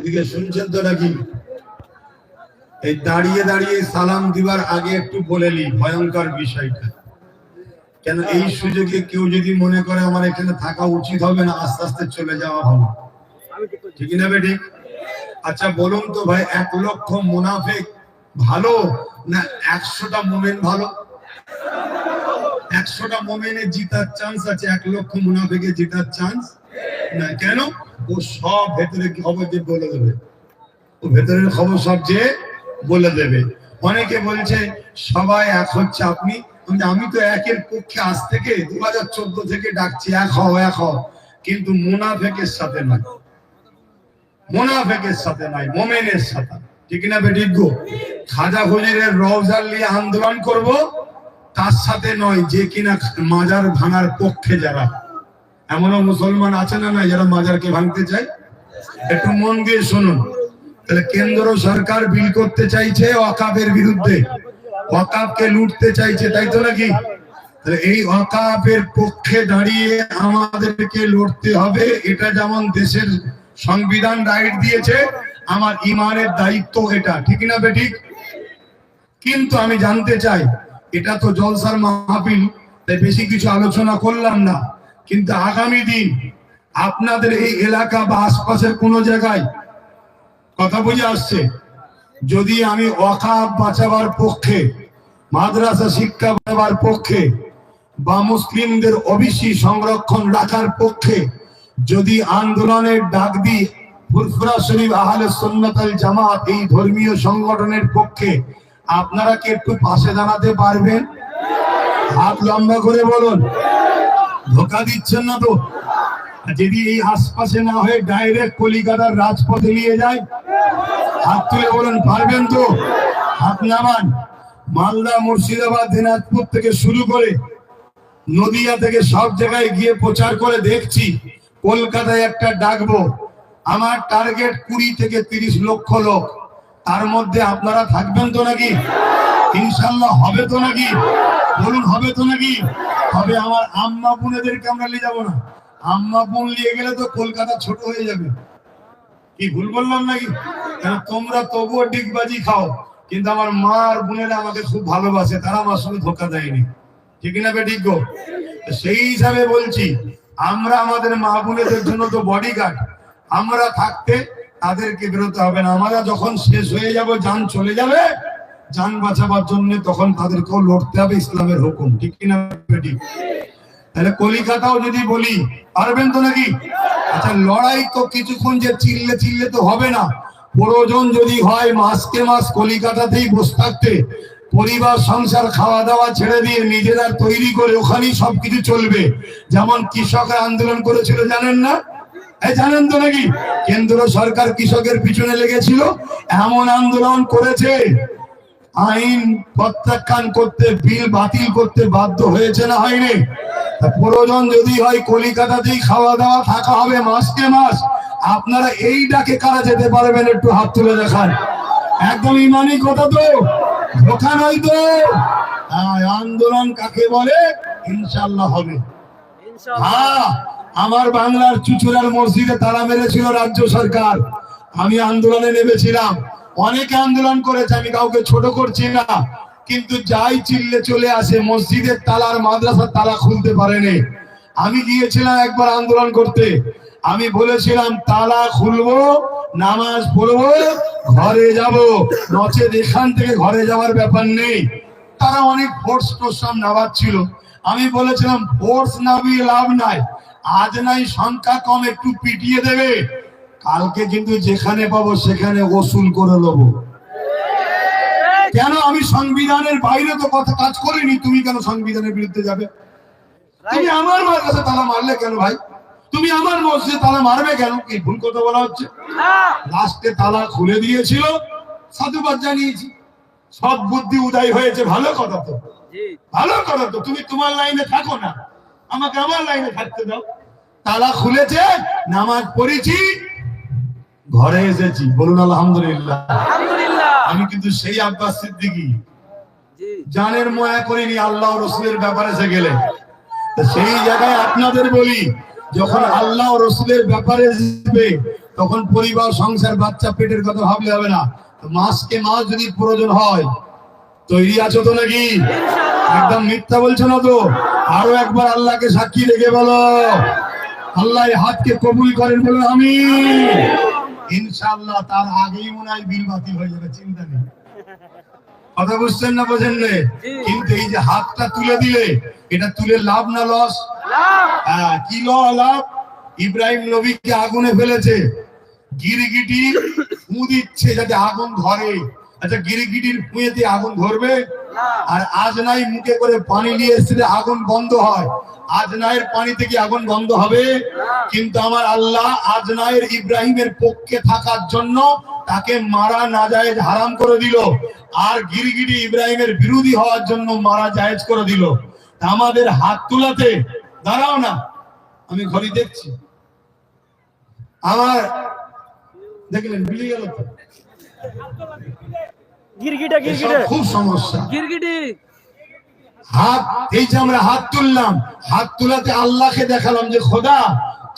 এদিকে শুনছেন তো নাকি? এই দাঁড়িয়ে দাঁড়িয়ে সালাম দিবার আগে একটু বলে নি ভয়ঙ্কর বিষয়টা। কেন এই সুযোগে কেউ যদি মনে করে আমার এখানে থাকা উচিত হবে না, আস্তে আস্তে চলে যাওয়া ভালো ঠিক না বেঠিক আচ্ছা বলুন তো ভাই, এক লক্ষ মুনাফেক ভালো না একশোটা মোমেন ভালো? একশোটা মোমেনে জিতার চান্স আছে, এক লক্ষ মুনাফেকে জিতার চান্স না, কেন? ও সব ভেতরে খবর যে বলে দেবে? ও ভেতরের খবর সব যে বলে দেবে। অনেকে বলছে, সবাই এক হচ্ছে আপনি। আমি তো একের পক্ষে আজ থেকে দু হাজার চোদ্দ থেকে ডাকছি, এক হও এক হও। কিন্তু মোনাফেকের সাথে নয়। মোনাফেকের সাথে নয়, মোমেনের সাথে। ঠিক না গো? খাজা হুজুরের রওজার নিয়ে আন্দোলন করব, তার সাথে নয় যে কিনা মাজার ভাঙার পক্ষে যারা। এমনও মুসলমান আছে না না যারা মাজারকে ভাঙতে চায়? একটু মন দিয়ে শুনুন। তাহলে কেন্দ্র সরকার বিল করতে চাইছে ওয়াকাবের বিরুদ্ধে। ওয়াকাবকে লুটতে চাইছে, তাই তো নাকি? এই ওয়াকাবের পক্ষে দাঁড়িয়ে আমাদেরকে লড়তে হবে, এটা যেমন দেশের সংবিধান রাইট দিয়েছে, আমার ইমানের দায়িত্ব এটা। ঠিক না বেঠিক? কিন্তু আমি জানতে চাই, এটা তো জলসার মাহফিল, তাই বেশি কিছু আলোচনা করলাম না। কিন্তু আগামী দিন আপনাদের এই এলাকা বা আশপাশের কোন জায়গায় কথা বুঝে আসছে, যদি আমি অকাপ বাঁচাবার পক্ষে, মাদ্রাসা শিক্ষা বাঁচাবার পক্ষে বা মুসলিমদের ওবিসি সংরক্ষণ রাখার পক্ষে যদি আন্দোলনের ডাক দিই, ফুরফুরা শরীফ আহলে সুন্নাতাল জামাত এই ধর্মীয় সংগঠনের পক্ষে, আপনারা কি একটু পাশে দাঁড়াতে পারবেন? হাত লম্বা করে বলুন। ধোকা দিচ্ছেন না তো? যদি এই আশপাশে না হয়ে ডাইরেক্ট কলিকাতার রাজপথে নিয়ে যায়। হাত তুলে বলুন, পারবেন তো? হাত নামান। মালদা, মুর্শিদাবাদ, দিনাজপুর থেকে শুরু করে নদিয়া থেকে সব জায়গায় গিয়ে প্রচার করে দেখছি, কলকাতায় একটা ডাকবো, আমার টার্গেট কুড়ি থেকে তিরিশ লক্ষ লোক। তার মধ্যে আপনারা থাকবেন তো নাকি? ইনশাল্লাহ হবে তো নাকি? বলুন, হবে তো নাকি? হবে আমার আম্মা বোনেদেরকে আমরা নিয়ে যাব না। আম্মা বোন নিয়ে গেলে তো কলকাতা ছোট হয়ে যাবে। কি ভুল বললাম নাকি? কেন তোমরা তবুও ডিগবাজি খাও। কিন্তু আমার মা আর বোনেরা আমাকে খুব ভালোবাসে, তারা আমার সঙ্গে ধোকা দেয়নি। ঠিক না বেঠিক সেই হিসাবে বলছি, আমরা আমাদের মা বোনেদের জন্য তো বডিগার্ড আমরা থাকতে তাদেরকে বেরোতে হবে না। আমরা যখন শেষ হয়ে যাব, যান চলে যাবে। যান বাঁচাবার জন্য তখন তাদেরকেও লড়তে হবে, ইসলামের হুকুম। ঠিক কিনা বেঠিক? তাহলে কলিকাতাও যদি বলি, পারবেন তো নাকি? আচ্ছা লড়াই তো কিছুক্ষণ যে চিল্লে চিল্লে তো হবে না। প্রয়োজন যদি হয় মাসকে মাস কলিকাতাতেই বসে থাকতে, পরিবার, সংসার খাওয়া দাওয়া ছেড়ে দিয়ে নিজেরা তৈরি করে ওখানেই সবকিছু চলবে। যেমন কৃষকরা আন্দোলন করেছিল, জানেন না? জানেন তো নাকি? কেন্দ্র সরকার কৃষকের পিছনে লেগেছিল, এমন আন্দোলন করেছে আইন প্রত্যাখ্যান করতে বিল বাতিল করতে বাধ্য হয়েছে না হয়নি প্রয়োজন যদি হয় কলিকাতাতেই খাওয়া দাওয়া থাকা হবে মাসকে মাস। আপনারা এই ডাকে কারা যেতে পারবেন একটু হাত তুলে দেখান। একদম ইমানি কথা তো। ধোকা নয় তো। হ্যাঁ, আন্দোলন কাকে বলে? ইনশাল্লাহ হবে। হ্যাঁ আমার বাংলার চুচুড়ার মসজিদে তারা মেরেছিল রাজ্য সরকার। আমি আন্দোলনে নেমেছিলাম। অনেকে আন্দোলন করেছে, আমি কাউকে ছোট করছি না। কিন্তু যাই চিল্লে চলে আসে, মসজিদের তালার মাদ্রাসার তালা খুলতে পারেনি। আমি গিয়েছিলাম একবার আন্দোলন করতে। আমি বলেছিলাম, তালা খুলবো, নামাজ পড়ব, ঘরে যাব। নচেত এখান থেকে ঘরে যাওয়ার ব্যাপার নেই। তারা অনেক ফোর্স টোর্সাম নামাচ্ছিল। আমি বলেছিলাম ফোর্স নামিয়ে লাভ নাই। আজ নাই, সংখ্যা কম, একটু পিটিয়ে দেবে। কালকে কিন্তু যেখানে পাবো সেখানে ওসুল করে নেব। কেন? আমি সংবিধানের বাইরে তো কথা কাজ করিনি। তুমি কেন সংবিধানের বিরুদ্ধে যাবে? তুমি আমার মাদ্রাসা তালা মারলে কেন ভাই? তুমি আমার মসজিদে তালা মারবে কেন? কি ভুল কথা বলা হচ্ছে? লাস্টে তালা খুলে দিয়েছিল। সাধুবাদ জানিয়েছি। সব বুদ্ধি উদয় হয়েছে। ভালো কথা তো। ভালো কথা তো। তুমি তোমার লাইনে থাকো না। আমাকে আমার লাইনে থাকতে দাও। তালা খুলেছে নামাজ পড়েছি। ঘরে এসেছি। বলুন আলহামদুলিল্লাহ। আমি কিন্তু সেই আব্বাস সিদ্দিকি। জানের ময়া করিনি আল্লাহ রসুলের ব্যাপারে এসে গেলে। সেই জায়গায় আপনাদের বলি যখন আল্লাহ রসুলের ব্যাপারে তখন পরিবার সংসার বাচ্চা পেটের কথা ভাবলে হবে না। মাসকে মাস যদি প্রয়োজন হয় তৈরি আছো তো নাকি? একদম মিথ্যা বলছো না তো? আরও একবার আল্লাহকে সাক্ষী রেখে বলো। আল্লাহ হাতকে কবুল করেন বলে আমি ইনশাআল্লাহ তার আগেই মনে হয় বিল বাতিল হয়ে যাবে চিন্তা নেই। কথা বুঝছেন না বোঝেন? কিন্তু এই যে হাতটা তুলে দিলে এটা তুলে লাভ না লস? হ্যাঁ কি লাভ? ইব্রাহিম নবীকে আগুনে ফেলেছে। গিরগিটি ফু দিচ্ছে যাতে আগুন ধরে। আচ্ছা গিরগিটির ফুঁয়েতে আগুন ধরবে? আর আজ নাই মুখে করে পানি নিয়ে এসে আগুন বন্ধ হয়। আজনায়ের পানি থেকে আগুন বন্ধ হবে? কিন্তু আমার আল্লাহ আজনায়ের ইব্রাহিমের পক্ষে থাকার জন্য তাকে মারা না যায় হারাম করে দিল। আর গিরগিটি ইব্রাহিমের বিরোধী হওয়ার জন্য মারা জায়েজ করে দিল। আমাদের হাত তুলাতে, দাঁড়াও না, আমি ঘড়ি দেখছি। আমার, দেখলেন বিলি গেল গিরগিটা এসব খুব সমস্যা। গিরগিটি। হাত এই যে আমরা হাত তুললাম হাত তুলাতে আল্লাহকে দেখালাম যে খোদা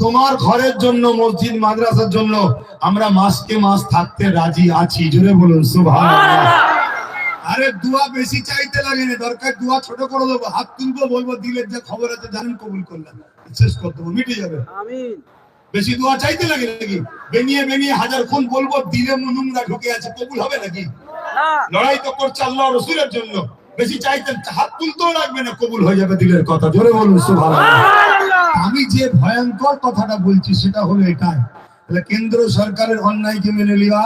তোমার ঘরের জন্য মসজিদ মাদ্রাসার জন্য আমরা মাসকে মাস থাকতে রাজি আছি। জোরে বলুন আরে দোয়া বেশি চাইতে লাগে না দরকার দোয়া ছোট করে দেবো। হাত তুলবো বলব দিলের যে খবর আছে জানেন কবুল করলাম। শেষ করে দেবো মিটে যাবে। বেশি দোয়া চাইতে লাগে নাকি? বেনিয়ে বেনিয়ে হাজার খুন বলব দিলে নোংরা ঢুকে আছে কবুল হবে নাকি? লড়াই তো করছে আল্লাহ রসুলের জন্য। বেশি চাইতেন হাত তুলতেও লাগবে না কবুল হয়ে যাবে দিলের কথা। জোরে বলুন আমি যে ভয়ঙ্কর কথাটা বলছি সেটা হলো এটাই। তাহলে কেন্দ্র সরকারের অন্যায়কে মেনে নেওয়া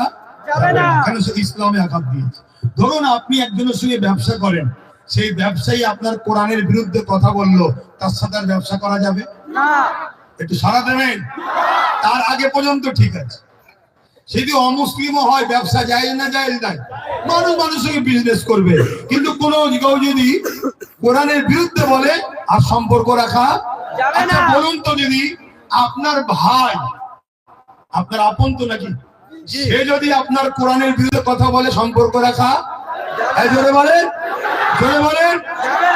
কেন ইসলামে আঘাত দিয়েছে? ধরুন আপনি একজনের সঙ্গে ব্যবসা করেন সেই ব্যবসায়ী আপনার কোরআনের বিরুদ্ধে কথা বলল তার সাথে ব্যবসা করা যাবে? একটু সারা দেবেন? তার আগে পর্যন্ত ঠিক আছে। যদি অমুসলিমও হয় ব্যবসা যায় না যায় নাই মানুষ মানুষের বিজনেস করবে। কিন্তু কোন কেউ যদি কোরআনের বিরুদ্ধে বলে আর সম্পর্ক রাখা আচ্ছা বলুন তো যদি আপনার ভাই আপনার আপন তো নাকি। সে যদি আপনার কোরআনের বিরুদ্ধে কথা বলে সম্পর্ক রাখা জোরে বলেন জোরে বলেন।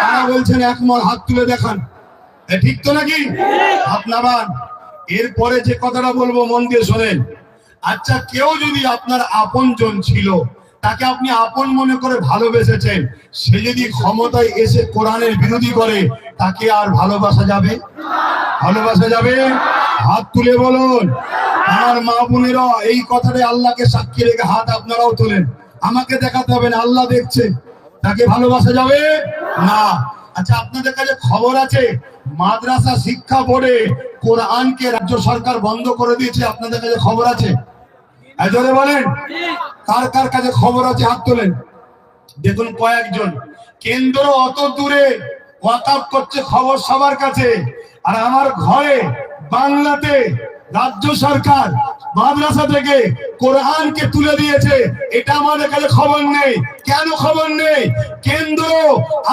তারা বলছেন একমত হাত তুলে দেখান। ঠিক তো নাকি? আপনার এরপরে যে কথাটা বলব মন দিয়ে শোনেন। আচ্ছা কেউ যদি আপনার আপনজন ছিল, তাকে আপনি আপন মনে করে ভালোবেসেছেন, সে যদি ক্ষমতায় এসে কোরআনের বিরোধী করে, তাকে আর ভালোবাসা যাবে? ভালোবাসা যাবে? হাত তুলে বলুন। আমার মা বোনেরা, এই কথাটাই আল্লাহকে সাক্ষী রেখে হাত আপনারাও তোলেন। আমাকে দেখাতে হবে না, আল্লাহ দেখছে। তাকে ভালোবাসা যাবে? না। আচ্ছা আপনাদের কাছে খবর আছে, মাদ্রাসা শিক্ষা বোর্ডে কোরআনকে রাজ্য সরকার বন্ধ করে দিয়েছে, আপনাদের কাছে খবর আছে? এজরে বলেন। কার কার কাছে খবর আছে? হাত তোলেন। দেখুন কয়েকজন। কেন্দ্র অত দূরে ওয়াকাপ করছে খবর সবার কাছে? আর আমার ঘরে বাংলাতে রাজ্য সরকার মাদ্রাসা থেকে কোরআনকে তুলে দিয়েছে, এটা আমাদের কাছে খবর নেই। কেন খবর নেই? কেন্দ্র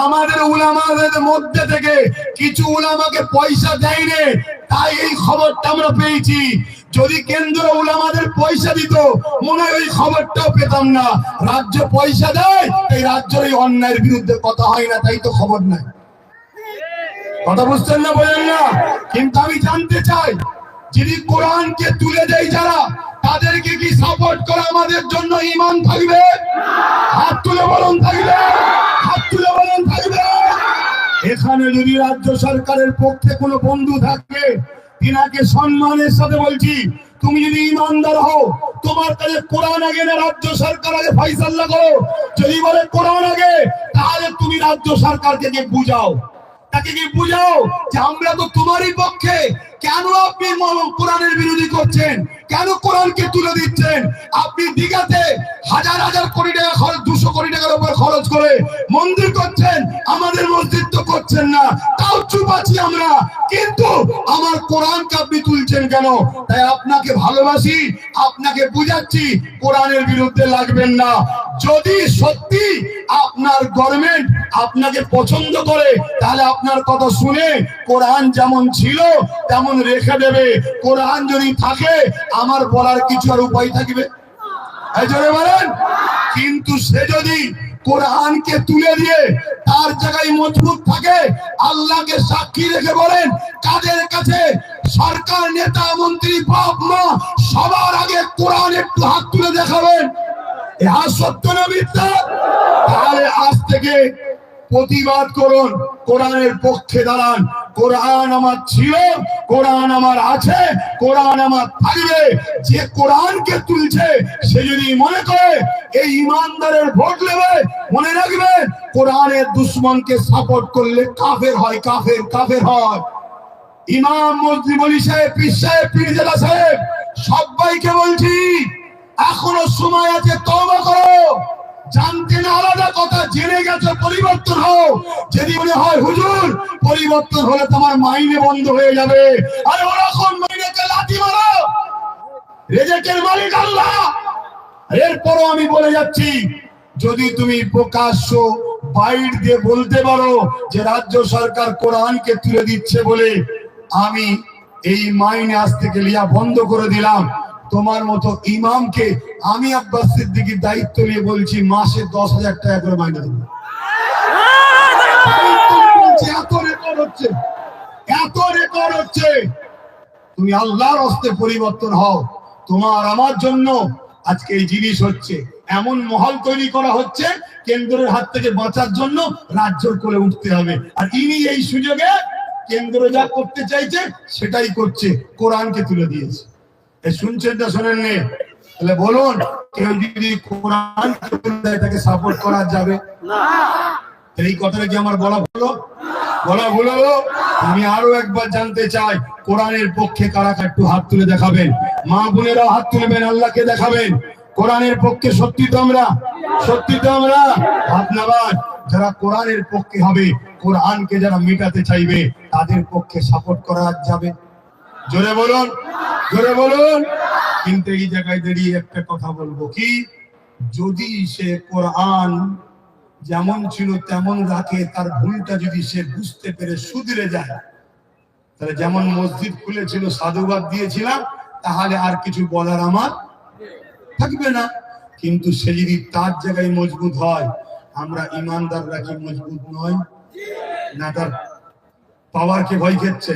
আমাদের উলামাদের মধ্যে থেকে কিছু উলামাকে পয়সা দেয়নি, তাই এই খবরটা আমরা পেয়েছি। যদি কেন্দ্র উলামাদের পয়সা দিত, মনে হয় ওই খবরটাও পেতাম না। রাজ্য পয়সা দেয় এই রাজ্যের এই অন্যায়ের বিরুদ্ধে কথা হয় না, তাই তো খবর নাই। কথা বুঝছেন না বলেন না? কিন্তু আমি জানতে চাই, যিনি কোরআনকে তুলে দেয় যারা, তাদেরকে কি সাপোর্ট করে আমাদের জন্য ইমান থাকবে? হাত তুলে বলুন, থাকবে? হাত তুলে বলুন, থাকবে? এখানে যদি রাজ্য সরকারের পক্ষে কোনো বন্ধু থাকে, তিনাকে সম্মানের সাথে বলছি, তুমি যদি ইমানদার হও, তোমার কাছে কোরআন আগে না, রাজ্য সরকার আগে ফাইসাল্লা করো। যদি বলে কোরআন আগে, তাহলে তুমি রাজ্য সরকারকে বুঝাও। তাকে কি বুঝাও যে আমরা তো তোমারই পক্ষে। কেন আপনি কোরআনের বিরোধী করছেন? কেন কোরআনকে তুলে দিচ্ছেন? আপনি দিঘাতে হাজার হাজার কোটি টাকা খরচ, দুশো কোটি টাকার উপর খরচ করে মন্দির করছেন, আমাদের মসজিদ তো করছেন না, তাও চুপ আছি আমরা। কিন্তু আমার কোরআনকে আপনি তুলছেন কেন? তাই আপনাকে ভালোবাসি, আপনাকে বুঝাচ্ছি, কোরআনের বিরুদ্ধে লাগবেন না। যদি সত্যি আপনার গভর্নমেন্ট আপনাকে পছন্দ করে, তাহলে আপনার কথা শুনে কোরআন যেমন ছিল, তেমন রেখে দেবে। কোরআন যদি থাকে আমার বলার কিছু আর উপায় থাকবে? বলেন। কিন্তু সে যদি কোরআনকে তুলে দিয়ে তার জায়গায় মজবুত থাকে, আল্লাহকে সাক্ষী রেখে বলেন, কাদের কাছে? সরকার, নেতা, মন্ত্রী, বাপ, মা, সবার আগে কোরআন একটু হাত তুলে দেখাবেন। সত্য তাহলে আজ থেকে প্রতিবাদ করুন, কোরআনের পক্ষে দাঁড়ান। কোরআন আমার ছিল, কোরআন আমার আছে, কোরআন আমার থাকবে। যে কোরআনকে তুলছে, সে যদি মনে করে, এই ইমানদারের ভোট নেবে, মনে রাখবে, কোরআনের দুশ্মনকে সাপোর্ট করলে কাফের হয়, কাফের কাফের হয়। ইমাম মসজিদ বলি সাহেব, পীর সাহেব, পীর জেলা সাহেব, সবাইকে বলছি, এখনও সময় আছে, তওবা করো। জানতে আলাদা কথা, জেনে গেছে, পরিবর্তন হও। যদি মনে হয়, হুজুর, পরিবর্তন হলে তোমার মাইনে বন্ধ হয়ে যাবে। আরে ওরকম লাঠি মারো? রেজেকের মালিক আল্লাহ। এরপরও আমি বলে যাচ্ছি, যদি তুমি প্রকাশ্য বাইর দিয়ে বলতে পারো যে রাজ্য সরকার কোরআনকে তুলে দিচ্ছে বলে, আমি এই মাইনে আজ থেকে লিয়া বন্ধ করে দিলাম। তোমার মতো ইমামকে আমি আব্বাস সিদ্দিকির দায়িত্ব নিয়ে বলছি, মাসে দশ হাজার টাকা করে মাইনে দেবো। এত রেকর্ড হচ্ছে, এত রেকর্ড হচ্ছে। তুমি আল্লাহর হস্তে পরিবর্তন হও। তোমার আমার জন্য আজকে এই জিনিস হচ্ছে, এমন মহল তৈরি করা হচ্ছে, কেন্দ্রের হাত থেকে বাঁচার জন্য রাজ্যর কোলে উঠতে হবে। আর ইনি এই সুযোগে কেন্দ্র যা করতে চাইছে, সেটাই করছে, কোরআনকে তুলে দিয়েছে। শুনছেন না শোনেন নে তাহলে বলুন কেউ যদি কোরআন তাকে সাপোর্ট করা যাবে? এই কথাটা কি আমার বলা হলো বলা হলো? আমি আরও একবার জানতে চাই কোরআনের পক্ষে কারা একটু হাত তুলে দেখাবেন? মা বোনেরাও হাত তুলবেন আল্লাহকে দেখাবেন। কোরআনের পক্ষে সত্যি তো আমরা? সত্যি তো আমরা? হাত নাবাদ যারা কোরআনের পক্ষে হবে কোরআনকে যারা মেটাতে চাইবে তাদের পক্ষে সাপোর্ট করা যাবে? জোরে বলুন জোরে বলুন। কিন্তু এই জায়গায় দাঁড়িয়ে একটা কথা বলব কি? যদি সে কোরআন যেমন ছিল তেমন রাখে, তার ভুলটা যদি সে বুঝতে পেরে সুধরে যায়, তাহলে যেমন মসজিদ খুলেছিল, সাধুবাদ দিয়েছিলাম, তাহলে আর কিছু বলার আমার থাকবে না। কিন্তু সে যদি তার জায়গায় মজবুত হয়, আমরা ইমানদাররা কি মজবুত নয় না, তার পাওয়ারকে ভয় খেচ্ছে?